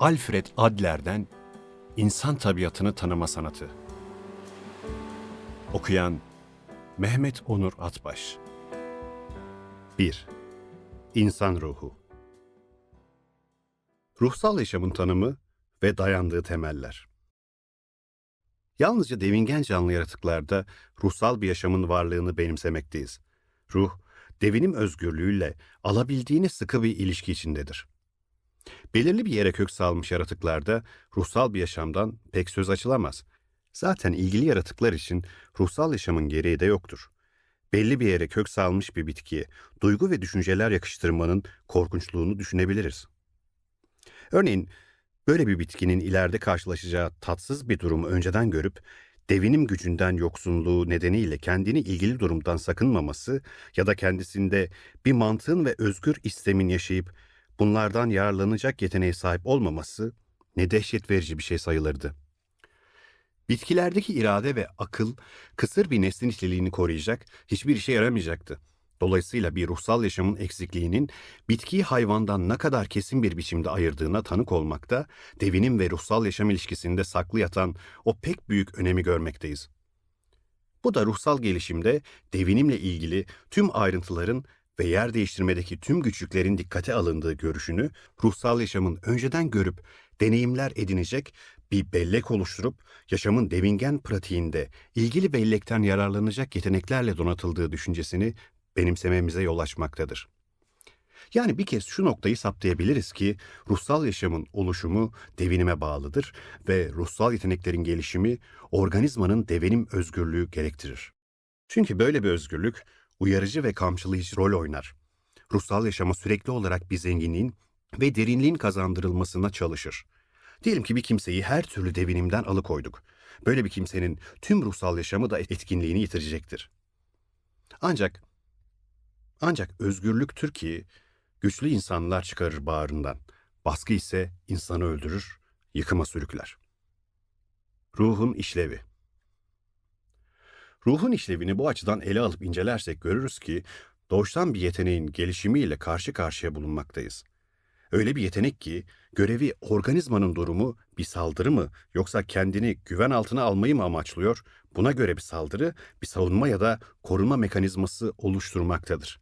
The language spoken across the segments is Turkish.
Alfred Adler'den İnsan Tabiatını Tanıma Sanatı. Okuyan Mehmet Onur Atbaş 1. İnsan Ruhu Ruhsal yaşamın tanımı ve dayandığı temeller. Yalnızca devingen canlı yaratıklarda ruhsal bir yaşamın varlığını benimsemekteyiz. Ruh, devinim özgürlüğüyle alabildiğine sıkı bir ilişki içindedir. Belirli bir yere kök salmış yaratıklarda ruhsal bir yaşamdan pek söz açılamaz. Zaten ilgili yaratıklar için ruhsal yaşamın gereği de yoktur. Belli bir yere kök salmış bir bitkiye duygu ve düşünceler yakıştırmanın korkunçluğunu düşünebiliriz. Örneğin böyle bir bitkinin ileride karşılaşacağı tatsız bir durumu önceden görüp devinim gücünden yoksunluğu nedeniyle kendini ilgili durumdan sakınmaması ya da kendisinde bir mantığın ve özgür istemin yaşayıp bunlardan yararlanacak yeteneğe sahip olmaması ne dehşet verici bir şey sayılırdı. Bitkilerdeki irade ve akıl kısır bir neslin niteliğini koruyacak, hiçbir işe yaramayacaktı. Dolayısıyla bir ruhsal yaşamın eksikliğinin bitkiyi hayvandan ne kadar kesin bir biçimde ayırdığına tanık olmakta, devinim ve ruhsal yaşam ilişkisinde saklı yatan o pek büyük önemi görmekteyiz. Bu da ruhsal gelişimde devinimle ilgili tüm ayrıntıların ve yer değiştirmedeki tüm güçlüklerin dikkate alındığı görüşünü ruhsal yaşamın önceden görüp deneyimler edinecek bir bellek oluşturup yaşamın devingen pratiğinde ilgili bellekten yararlanacak yeteneklerle donatıldığı düşüncesini benimsememize yol açmaktadır. Yani bir kez şu noktayı saptayabiliriz ki ruhsal yaşamın oluşumu devinime bağlıdır ve ruhsal yeteneklerin gelişimi organizmanın devinim özgürlüğü gerektirir. Çünkü böyle bir özgürlük uyarıcı ve kamçılayıcı rol oynar. Ruhsal yaşama sürekli olarak bir zenginliğin ve derinliğin kazandırılmasına çalışır. Diyelim ki bir kimseyi her türlü devinimden alıkoyduk. Böyle bir kimsenin tüm ruhsal yaşamı da etkinliğini yitirecektir. Ancak ancak özgürlüktür ki güçlü insanlar çıkarır bağrından. Baskı ise insanı öldürür, yıkıma sürükler. Ruhun işlevi Ruhun işlevini bu açıdan ele alıp incelersek görürüz ki doğuştan bir yeteneğin gelişimiyle karşı karşıya bulunmaktayız. Öyle bir yetenek ki görevi organizmanın durumu bir saldırı mı yoksa kendini güven altına almayı mı amaçlıyor? Buna göre bir saldırı, bir savunma ya da korunma mekanizması oluşturmaktadır.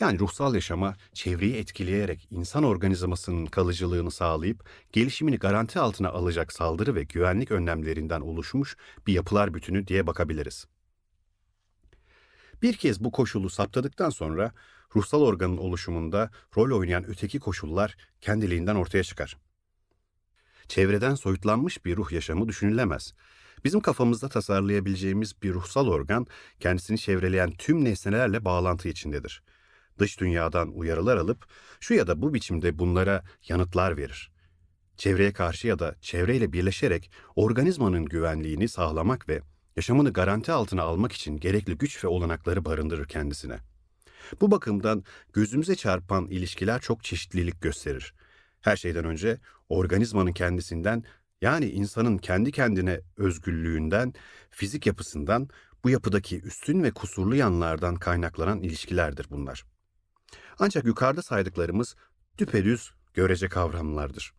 Yani ruhsal yaşama çevreyi etkileyerek insan organizmasının kalıcılığını sağlayıp gelişimini garanti altına alacak saldırı ve güvenlik önlemlerinden oluşmuş bir yapılar bütünü diye bakabiliriz. Bir kez bu koşulu saptadıktan sonra ruhsal organın oluşumunda rol oynayan öteki koşullar kendiliğinden ortaya çıkar. Çevreden soyutlanmış bir ruh yaşamı düşünülemez. Bizim kafamızda tasarlayabileceğimiz bir ruhsal organ kendisini çevreleyen tüm nesnelerle bağlantı içindedir. Dış dünyadan uyarılar alıp şu ya da bu biçimde bunlara yanıtlar verir. Çevreye karşı ya da çevreyle birleşerek organizmanın güvenliğini sağlamak ve yaşamını garanti altına almak için gerekli güç ve olanakları barındırır kendisine. Bu bakımdan gözümüze çarpan ilişkiler çok çeşitlilik gösterir. Her şeyden önce organizmanın kendisinden yani insanın kendi kendine özgürlüğünden, fizik yapısından, bu yapıdaki üstün ve kusurlu yanlardan kaynaklanan ilişkilerdir bunlar. Ancak yukarıda saydıklarımız düpedüz görece kavramlardır.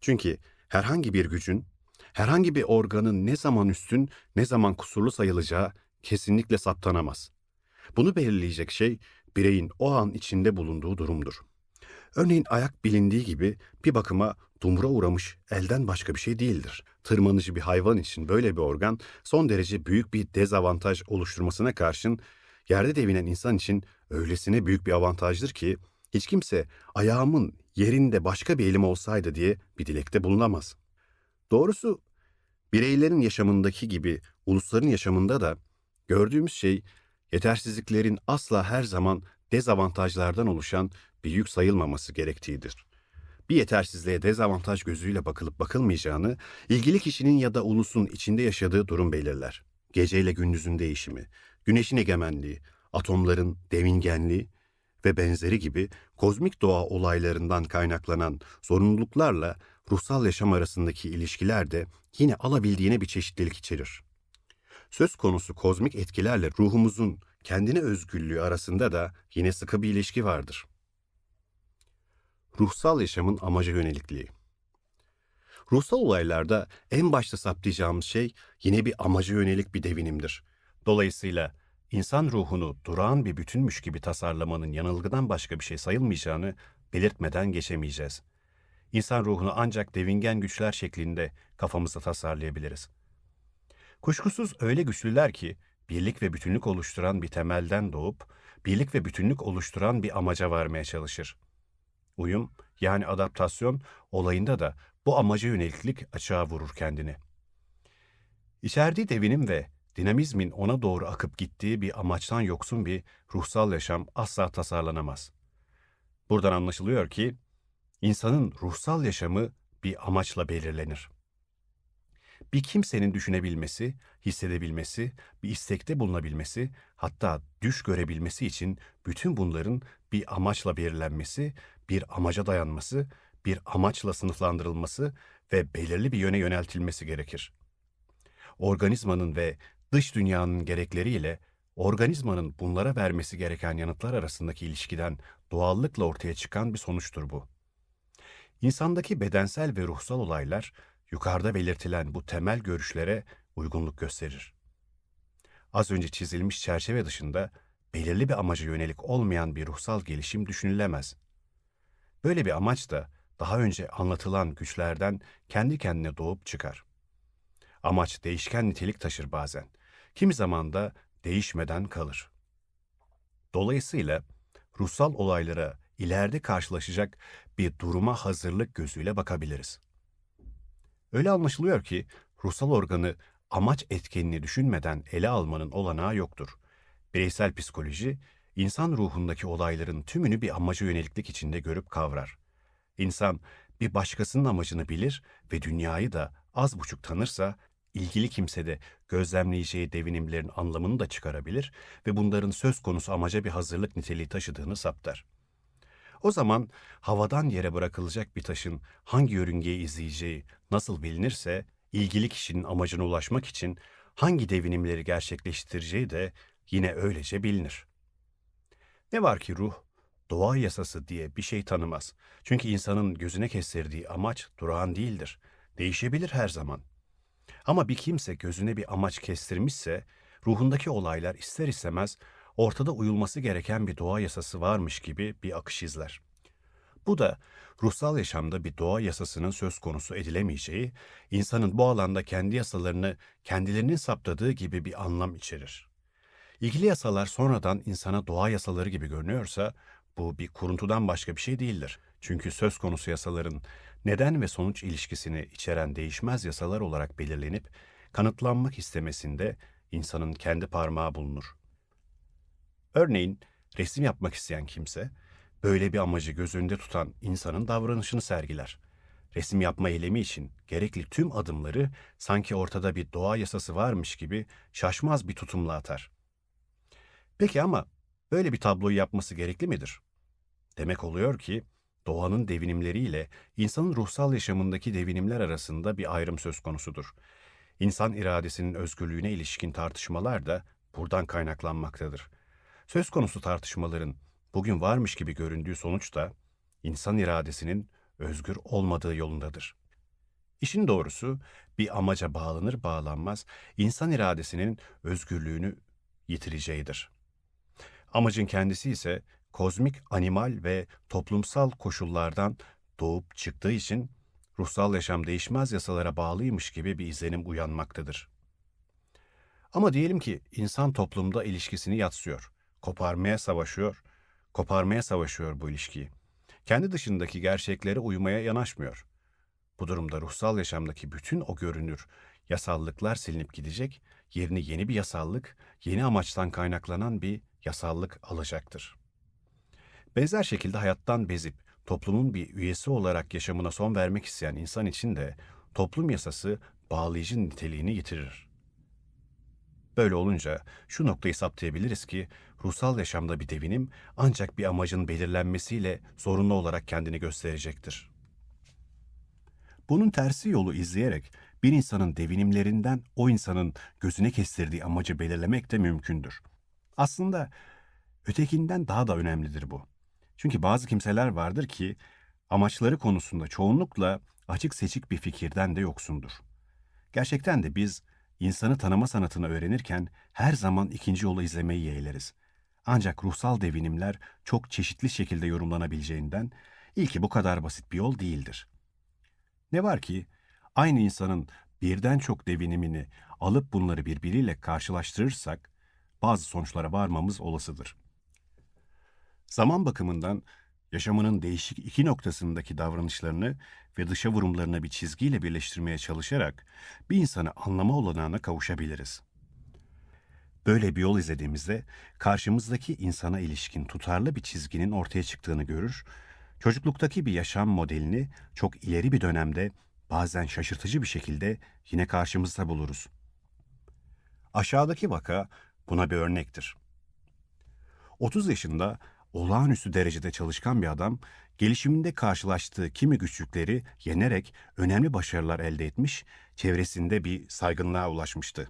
Çünkü herhangi bir gücün herhangi bir organın ne zaman üstün ne zaman kusurlu sayılacağı kesinlikle saptanamaz. Bunu belirleyecek şey bireyin o an içinde bulunduğu durumdur. Örneğin ayak bilindiği gibi bir bakıma dumura uğramış elden başka bir şey değildir. Tırmanıcı bir hayvan için böyle bir organ son derece büyük bir dezavantaj oluşturmasına karşın yerde devinen insan için öylesine büyük bir avantajdır ki hiç kimse ayağımın yerinde başka bir elim olsaydı diye bir dilekte bulunamaz. Doğrusu bireylerin yaşamındaki gibi ulusların yaşamında da gördüğümüz şey yetersizliklerin asla her zaman dezavantajlardan oluşan bir yük sayılmaması gerektiğidir. Bir yetersizliğe dezavantaj gözüyle bakılıp bakılmayacağını, ilgili kişinin ya da ulusun içinde yaşadığı durum belirler. Geceyle gündüzün değişimi, güneşin egemenliği, atomların devingenliği ve benzeri gibi kozmik doğa olaylarından kaynaklanan zorunluluklarla ruhsal yaşam arasındaki ilişkiler de yine alabildiğine bir çeşitlilik içerir. Söz konusu kozmik etkilerle ruhumuzun kendine özgürlüğü arasında da yine sıkı bir ilişki vardır. Ruhsal yaşamın amaca yönelikliği. Ruhsal olaylarda en başta saptayacağımız şey yine bir amaca yönelik bir devinimdir. Dolayısıyla insan ruhunu durağan bir bütünmüş gibi tasarlamanın yanılgıdan başka bir şey sayılmayacağını belirtmeden geçemeyeceğiz. İnsan ruhunu ancak devingen güçler şeklinde kafamızda tasarlayabiliriz. Kuşkusuz öyle güçlüler ki birlik ve bütünlük oluşturan bir temelden doğup birlik ve bütünlük oluşturan bir amaca varmaya çalışır. Uyum yani adaptasyon olayında da bu amaca yöneliklik açığa vurur kendini. İçerdiği devinim ve dinamizmin ona doğru akıp gittiği bir amaçtan yoksun bir ruhsal yaşam asla tasarlanamaz. Buradan anlaşılıyor ki insanın ruhsal yaşamı bir amaçla belirlenir. Bir kimsenin düşünebilmesi, hissedebilmesi, bir istekte bulunabilmesi, hatta düş görebilmesi için bütün bunların bir amaçla belirlenmesi, bir amaca dayanması, bir amaçla sınıflandırılması ve belirli bir yöne yöneltilmesi gerekir. Organizmanın ve dış dünyanın gerekleriyle organizmanın bunlara vermesi gereken yanıtlar arasındaki ilişkiden doğallıkla ortaya çıkan bir sonuçtur bu. İnsandaki bedensel ve ruhsal olaylar yukarıda belirtilen bu temel görüşlere uygunluk gösterir. Az önce çizilmiş çerçeve dışında belirli bir amaca yönelik olmayan bir ruhsal gelişim düşünülemez. Böyle bir amaç da daha önce anlatılan güçlerden kendi kendine doğup çıkar. Amaç değişken nitelik taşır bazen. Kimi zaman da değişmeden kalır. Dolayısıyla ruhsal olaylara ileride karşılaşacak bir duruma hazırlık gözüyle bakabiliriz. Öyle anlaşılıyor ki ruhsal organı amaç etkenini düşünmeden ele almanın olanağı yoktur. Bireysel psikoloji, insan ruhundaki olayların tümünü bir amaca yöneliklik içinde görüp kavrar. İnsan bir başkasının amacını bilir ve dünyayı da az buçuk tanırsa, ilgili kimse de gözlemleyeceği devinimlerin anlamını da çıkarabilir ve bunların söz konusu amaca bir hazırlık niteliği taşıdığını saptar. O zaman havadan yere bırakılacak bir taşın hangi yörüngeyi izleyeceği nasıl bilinirse, ilgili kişinin amacına ulaşmak için hangi devinimleri gerçekleştireceği de yine öylece bilinir. Ne var ki ruh, doğa yasası diye bir şey tanımaz. Çünkü insanın gözüne kestirdiği amaç durağan değildir. Değişebilir her zaman. Ama bir kimse gözüne bir amaç kestirmişse, ruhundaki olaylar ister istemez ortada uyulması gereken bir doğa yasası varmış gibi bir akış izler. Bu da ruhsal yaşamda bir doğa yasasının söz konusu edilemeyeceği, insanın bu alanda kendi yasalarını kendilerinin saptadığı gibi bir anlam içerir. İlgili yasalar sonradan insana doğa yasaları gibi görünüyorsa, bu bir kuruntudan başka bir şey değildir. Çünkü söz konusu yasaların neden ve sonuç ilişkisini içeren değişmez yasalar olarak belirlenip kanıtlanmak istemesinde insanın kendi parmağı bulunur. Örneğin resim yapmak isteyen kimse, böyle bir amacı göz önünde tutan insanın davranışını sergiler. Resim yapma eylemi için gerekli tüm adımları sanki ortada bir doğa yasası varmış gibi şaşmaz bir tutumla atar. Peki ama böyle bir tabloyu yapması gerekli midir? Demek oluyor ki doğanın devinimleriyle insanın ruhsal yaşamındaki devinimler arasında bir ayrım söz konusudur. İnsan iradesinin özgürlüğüne ilişkin tartışmalar da buradan kaynaklanmaktadır. Söz konusu tartışmaların bugün varmış gibi göründüğü sonuç da insan iradesinin özgür olmadığı yolundadır. İşin doğrusu bir amaca bağlanır bağlanmaz insan iradesinin özgürlüğünü yitireceğidir. Amacın kendisi ise kozmik, animal ve toplumsal koşullardan doğup çıktığı için ruhsal yaşam değişmez yasalara bağlıymış gibi bir izlenim uyanmaktadır. Ama diyelim ki insan toplumda ilişkisini yatsıyor, koparmaya savaşıyor, koparmaya savaşıyor bu ilişkiyi. Kendi dışındaki gerçeklere uymaya yanaşmıyor. Bu durumda ruhsal yaşamdaki bütün o görünür yasallıklar silinip gidecek, yerini yeni bir yasallık, yeni amaçtan kaynaklanan bir yasallık alacaktır. Benzer şekilde hayattan bezip toplumun bir üyesi olarak yaşamına son vermek isteyen insan için de toplum yasası bağlayıcı niteliğini yitirir. Böyle olunca şu noktayı saptayabiliriz ki ruhsal yaşamda bir devinim ancak bir amacın belirlenmesiyle zorunlu olarak kendini gösterecektir. Bunun tersi yolu izleyerek bir insanın devinimlerinden o insanın gözüne kestirdiği amacı belirlemek de mümkündür. Aslında ötekinden daha da önemlidir bu. Çünkü bazı kimseler vardır ki amaçları konusunda çoğunlukla açık seçik bir fikirden de yoksundur. Gerçekten de biz insanı tanıma sanatını öğrenirken her zaman ikinci yolu izlemeyi yeğleriz. Ancak ruhsal devinimler çok çeşitli şekilde yorumlanabileceğinden ilki bu kadar basit bir yol değildir. Ne var ki aynı insanın birden çok devinimini alıp bunları birbiriyle karşılaştırırsak bazı sonuçlara varmamız olasıdır. Zaman bakımından yaşamının değişik iki noktasındaki davranışlarını ve dışa vurumlarını bir çizgiyle birleştirmeye çalışarak bir insanı anlama olanağına kavuşabiliriz. Böyle bir yol izlediğimizde karşımızdaki insana ilişkin tutarlı bir çizginin ortaya çıktığını görür, çocukluktaki bir yaşam modelini çok ileri bir dönemde bazen şaşırtıcı bir şekilde yine karşımızda buluruz. Aşağıdaki vaka buna bir örnektir. 30 yaşında olağanüstü derecede çalışkan bir adam, gelişiminde karşılaştığı kimi güçlükleri yenerek önemli başarılar elde etmiş, çevresinde bir saygınlığa ulaşmıştı.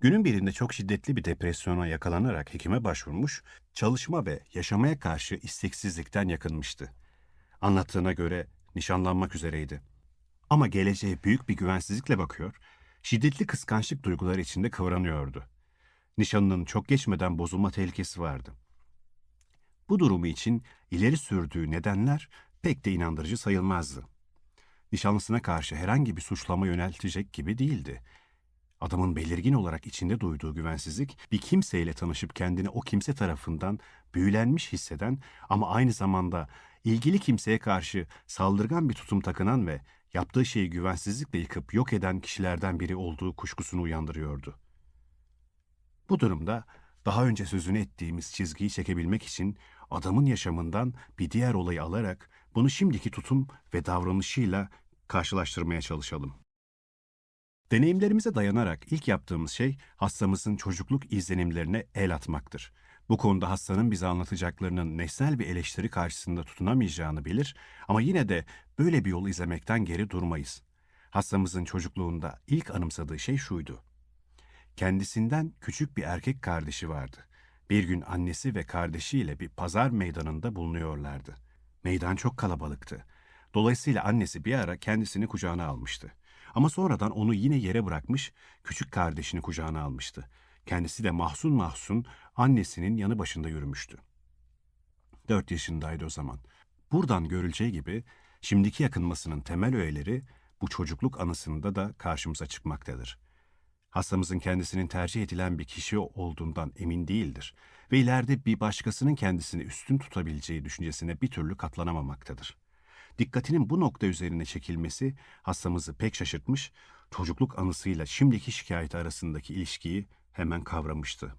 Günün birinde çok şiddetli bir depresyona yakalanarak hekime başvurmuş, çalışma ve yaşamaya karşı isteksizlikten yakınmıştı. Anlattığına göre nişanlanmak üzereydi. Ama geleceğe büyük bir güvensizlikle bakıyor, şiddetli kıskançlık duyguları içinde kıvranıyordu. Nişanının çok geçmeden bozulma tehlikesi vardı. Bu durumu için ileri sürdüğü nedenler pek de inandırıcı sayılmazdı. Nişanlısına karşı herhangi bir suçlama yöneltecek gibi değildi. Adamın belirgin olarak içinde duyduğu güvensizlik, bir kimseyle tanışıp kendini o kimse tarafından büyülenmiş hisseden ama aynı zamanda ilgili kimseye karşı saldırgan bir tutum takınan ve yaptığı şeyi güvensizlikle yıkıp yok eden kişilerden biri olduğu kuşkusunu uyandırıyordu. Bu durumda daha önce sözünü ettiğimiz çizgiyi çekebilmek için adamın yaşamından bir diğer olayı alarak bunu şimdiki tutum ve davranışıyla karşılaştırmaya çalışalım. Deneyimlerimize dayanarak ilk yaptığımız şey hastamızın çocukluk izlenimlerine el atmaktır. Bu konuda hastanın bize anlatacaklarının nesnel bir eleştiri karşısında tutunamayacağını bilir ama yine de böyle bir yol izlemekten geri durmayız. Hastamızın çocukluğunda ilk anımsadığı şey şuydu. Kendisinden küçük bir erkek kardeşi vardı. Bir gün annesi ve kardeşiyle bir pazar meydanında bulunuyorlardı. Meydan çok kalabalıktı. Dolayısıyla annesi bir ara kendisini kucağına almıştı. Ama sonradan onu yine yere bırakmış, küçük kardeşini kucağına almıştı. Kendisi de mahzun mahzun annesinin yanı başında yürümüştü. Dört yaşındaydı o zaman. Buradan görüleceği gibi şimdiki yakınmasının temel öğeleri bu çocukluk anısında da karşımıza çıkmaktadır. Hastamızın kendisinin tercih edilen bir kişi olduğundan emin değildir ve ileride bir başkasının kendisini üstün tutabileceği düşüncesine bir türlü katlanamamaktadır. Dikkatinin bu nokta üzerine çekilmesi hastamızı pek şaşırtmış, çocukluk anısıyla şimdiki şikayeti arasındaki ilişkiyi hemen kavramıştı.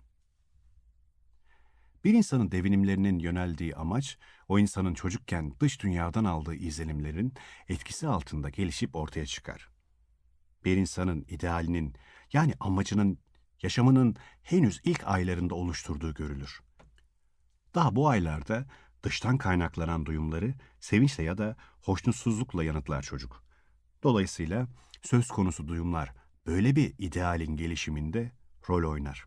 Bir insanın devinimlerinin yöneldiği amaç, o insanın çocukken dış dünyadan aldığı izlenimlerin etkisi altında gelişip ortaya çıkar. Bir insanın idealinin yani amacının yaşamının henüz ilk aylarında oluşturduğu görülür. Daha bu aylarda dıştan kaynaklanan duyumları sevinçle ya da hoşnutsuzlukla yanıtlar çocuk. Dolayısıyla söz konusu duyumlar böyle bir idealin gelişiminde rol oynar.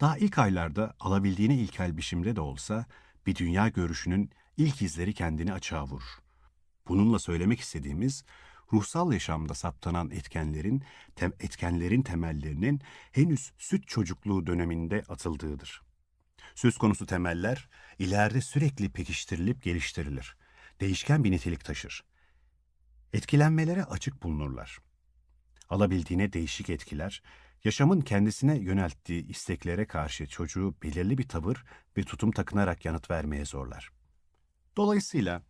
Daha ilk aylarda alabildiğine ilkel biçimde de olsa bir dünya görüşünün ilk izleri kendini açığa vurur. Bununla söylemek istediğimiz ruhsal yaşamda saptanan etkenlerin tem, etkenlerin temellerinin henüz süt çocukluğu döneminde atıldığıdır. Söz konusu temeller ileride sürekli pekiştirilip geliştirilir. Değişken bir nitelik taşır. Etkilenmelere açık bulunurlar. Alabildiğine değişik etkiler, yaşamın kendisine yönelttiği isteklere karşı çocuğu belirli bir tavır ve tutum takınarak yanıt vermeye zorlar. Dolayısıyla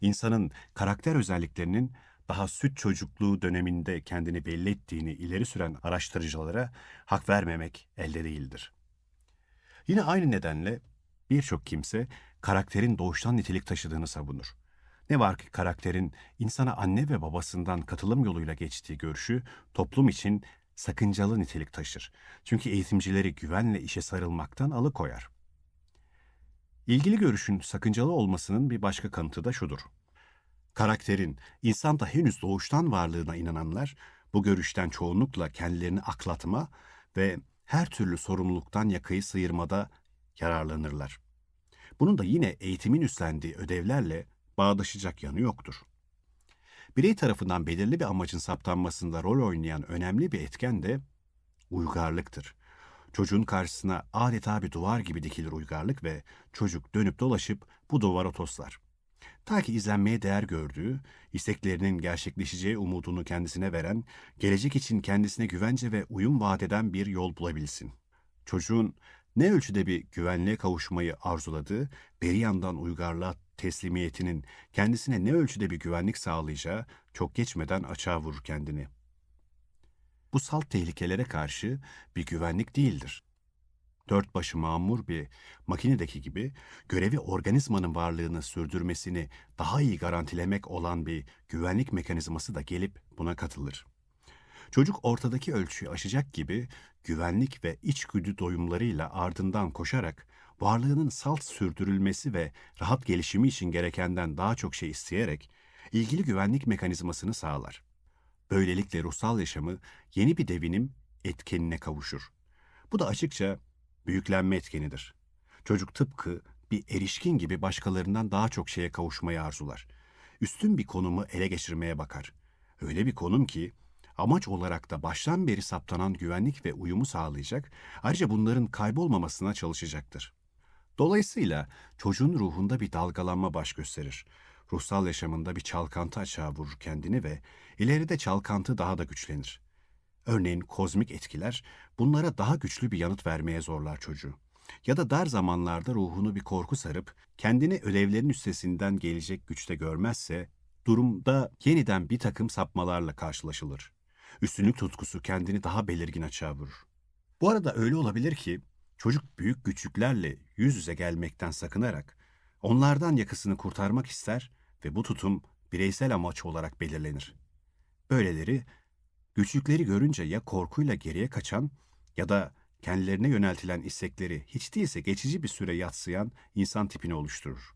insanın karakter özelliklerinin daha süt çocukluğu döneminde kendini belli ettiğini ileri süren araştırıcılara hak vermemek elde değildir. Yine aynı nedenle birçok kimse karakterin doğuştan nitelik taşıdığını savunur. Ne var ki karakterin insana anne ve babasından katılım yoluyla geçtiği görüşü toplum için sakıncalı nitelik taşır. Çünkü eğitimcileri güvenle işe sarılmaktan alıkoyar. İlgili görüşün sakıncalı olmasının bir başka kanıtı da şudur. Karakterin insanda henüz doğuştan varlığına inananlar bu görüşten çoğunlukla kendilerini aklatma ve her türlü sorumluluktan yakayı sıyırmada yararlanırlar. Bunun da yine eğitimin üstlendiği ödevlerle bağdaşacak yanı yoktur. Birey tarafından belirli bir amacın saptanmasında rol oynayan önemli bir etken de uygarlıktır. Çocuğun karşısına adeta bir duvar gibi dikilir uygarlık ve çocuk dönüp dolaşıp bu duvara toslar. Ta ki izlenmeye değer gördüğü, isteklerinin gerçekleşeceği umudunu kendisine veren, gelecek için kendisine güvence ve uyum vaat eden bir yol bulabilsin. Çocuğun ne ölçüde bir güvenliğe kavuşmayı arzuladığı, beri yandan uygarlığa teslimiyetinin kendisine ne ölçüde bir güvenlik sağlayacağı çok geçmeden açığa vurur kendini. Bu salt tehlikelere karşı bir güvenlik değildir. Dört başı mamur bir makinedeki gibi görevi organizmanın varlığını sürdürmesini daha iyi garantilemek olan bir güvenlik mekanizması da gelip buna katılır. Çocuk ortadaki ölçüyü aşacak gibi güvenlik ve içgüdü doyumlarıyla ardından koşarak varlığının salt sürdürülmesi ve rahat gelişimi için gerekenden daha çok şey isteyerek ilgili güvenlik mekanizmasını sağlar. Böylelikle ruhsal yaşamı yeni bir devinim etkenine kavuşur. Bu da açıkça büyüklenme etkenidir. Çocuk tıpkı bir erişkin gibi başkalarından daha çok şeye kavuşmayı arzular. Üstün bir konumu ele geçirmeye bakar. Öyle bir konum ki amaç olarak da baştan beri saptanan güvenlik ve uyumu sağlayacak, ayrıca bunların kaybolmamasına çalışacaktır. Dolayısıyla çocuğun ruhunda bir dalgalanma baş gösterir. Ruhsal yaşamında bir çalkantı açığa vurur kendini ve ileride çalkantı daha da güçlenir. Örneğin kozmik etkiler bunlara daha güçlü bir yanıt vermeye zorlar çocuğu. Ya da dar zamanlarda ruhunu bir korku sarıp kendini ödevlerin üstesinden gelecek güçte görmezse durumda yeniden bir takım sapmalarla karşılaşılır. Üstünlük tutkusu kendini daha belirgin açığa vurur. Bu arada öyle olabilir ki çocuk büyük güçlüklerle yüz yüze gelmekten sakınarak onlardan yakasını kurtarmak ister ve bu tutum bireysel amaç olarak belirlenir. Böyleleri güçlükleri görünce ya korkuyla geriye kaçan ya da kendilerine yöneltilen istekleri hiç değilse geçici bir süre yatsıyan insan tipini oluşturur.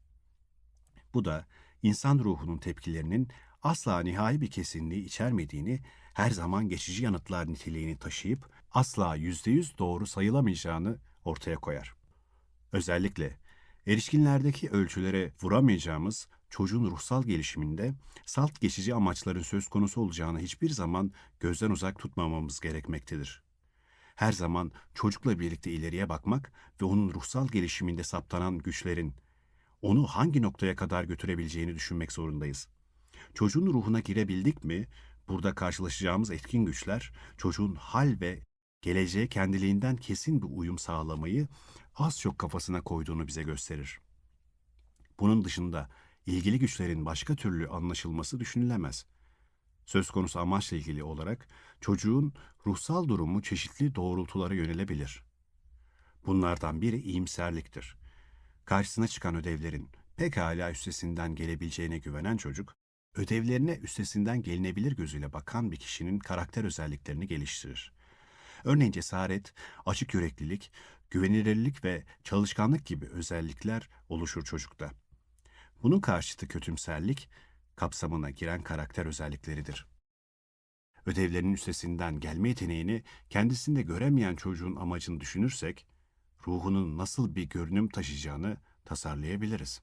Bu da insan ruhunun tepkilerinin asla nihai bir kesinliği içermediğini, her zaman geçici yanıtlar niteliğini taşıyıp asla yüzde yüz doğru sayılamayacağını ortaya koyar. Özellikle erişkinlerdeki ölçülere vuramayacağımız çocuğun ruhsal gelişiminde salt geçici amaçların söz konusu olacağını hiçbir zaman gözden uzak tutmamamız gerekmektedir. Her zaman çocukla birlikte ileriye bakmak ve onun ruhsal gelişiminde saptanan güçlerin onu hangi noktaya kadar götürebileceğini düşünmek zorundayız. Çocuğun ruhuna girebildik mi, burada karşılaşacağımız etkin güçler çocuğun hal ve geleceğe kendiliğinden kesin bir uyum sağlamayı az çok kafasına koyduğunu bize gösterir. Bunun dışında ilgili güçlerin başka türlü anlaşılması düşünülemez. Söz konusu amaçla ilgili olarak çocuğun ruhsal durumu çeşitli doğrultulara yönelebilir. Bunlardan biri iyimserliktir. Karşısına çıkan ödevlerin pekala üstesinden gelebileceğine güvenen çocuk, ödevlerine üstesinden gelinebilir gözüyle bakan bir kişinin karakter özelliklerini geliştirir. Örneğin cesaret, açık yüreklilik, güvenilirlik ve çalışkanlık gibi özellikler oluşur çocukta. Bunun karşıtı kötümserlik, kapsamına giren karakter özellikleridir. Ödevlerinin üstesinden gelme yeteneğini kendisinde göremeyen çocuğun amacını düşünürsek, ruhunun nasıl bir görünüm taşıyacağını tasarlayabiliriz.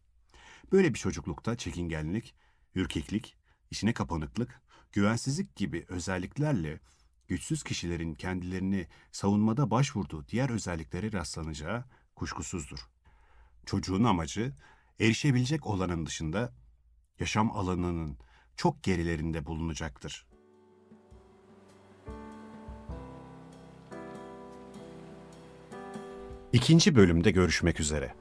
Böyle bir çocuklukta çekingenlik, ürkeklik, içine kapanıklık, güvensizlik gibi özelliklerle güçsüz kişilerin kendilerini savunmada başvurduğu diğer özelliklere rastlanacağı kuşkusuzdur. Çocuğun amacı erişebilecek olanın dışında yaşam alanının çok gerilerinde bulunacaktır. İkinci bölümde görüşmek üzere.